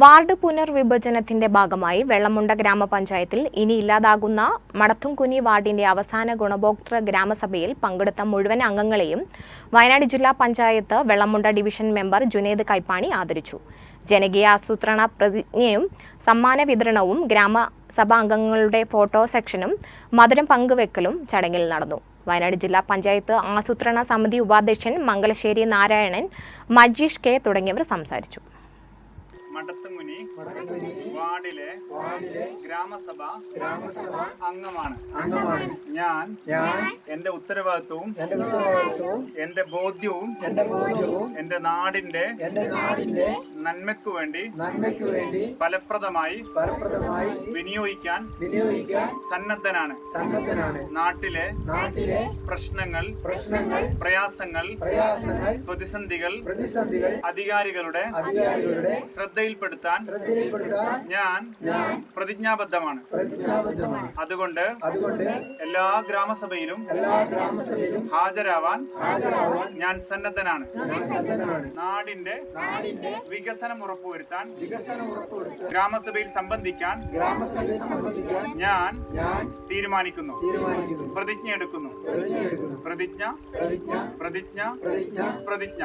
Ward പുനർവിഭജനത്തിന്റെ ഭാഗമായി വെള്ളമുണ്ട ഗ്രാമപഞ്ചായത്തിൽ ഇനി ഇല്ലാതാകുന്ന മടത്തുംകുനി വാർഡിന്റെ അവസാന ഗുണഭോക്തൃ ഗ്രാമസഭയിൽ പങ്കെടുത്ത മുഴുവൻ അംഗങ്ങളെയും വയനാട് ജില്ലാ പഞ്ചായത്ത് വെള്ളമുണ്ട ഡിവിഷൻ മെമ്പർ ജുനേദ് കൈപ്പാണി ആദരിച്ചു. ജനകീയ ആസൂത്രണ പ്രതിജ്ഞയും സമ്മാന വിതരണവും ഗ്രാമസഭാ അംഗങ്ങളുടെ ഫോട്ടോ സെക്ഷനും മധുരം പങ്കുവെക്കലും ചടങ്ങിൽ നടന്നു. വയനാട് ജില്ലാ പഞ്ചായത്ത് ആസൂത്രണ സമിതി ഉപാധ്യക്ഷൻ മംഗലശ്ശേരി നാരായണൻ മജീഷ് കെ തുടങ്ങിയവർ സംസാരിച്ചു. മടത്തുമുനി വാർഡിലെ ഗ്രാമസഭ ഗ്രാമസഭ അംഗമാണ്. അംഗമാണ്. ഞാൻ ഞാൻ എന്റെ ഉത്തരവാദിത്വവും എന്റെ ഉത്തരവാദിത്വവും എന്റെ ബോധ്യവും എന്റെ ബോധ്യവും എന്റെ നാടിന്റെ എന്റെ നാടിന്റെ നന്മയ്ക്കു വേണ്ടി നന്മയ്ക്ക് വേണ്ടി ഫലപ്രദമായി ഫലപ്രദമായി വിനിയോഗിക്കാൻ വിനിയോഗിക്കാൻ സന്നദ്ധനാണ്. സന്നദ്ധനാണ്. നാട്ടിലെ നാട്ടിലെ പ്രശ്നങ്ങൾ പ്രശ്നങ്ങൾ പ്രയാസങ്ങൾ പ്രയാസങ്ങൾ പ്രതിസന്ധികൾ പ്രതിസന്ധികൾ അധികാരികളുടെ അധികാരികളുടെ ശ്രദ്ധയിൽപ്പെടുത്താൻ ശ്രദ്ധയിൽപ്പെടുത്താൻ ഞാൻ പ്രതിജ്ഞാബദ്ധമാണ്. അതുകൊണ്ട് അതുകൊണ്ട് എല്ലാ ഗ്രാമസഭയിലും ഹാജരാവാൻ ഞാൻ സന്നദ്ധനാണ്. നാടിന്റെ നാടിന്റെ വികസനം ഉറപ്പുവരുത്താൻ ഗ്രാമസഭയിൽ സംബന്ധിക്കാൻ ഞാൻ തീരുമാനിക്കുന്നു. പ്രതിജ്ഞ എടുക്കുന്നു പ്രതിജ്ഞ എടുക്കുന്നു പ്രതിജ്ഞ പ്രതിജ്ഞ പ്രതിജ്ഞ പ്രതിജ്ഞ പ്രതിജ്ഞ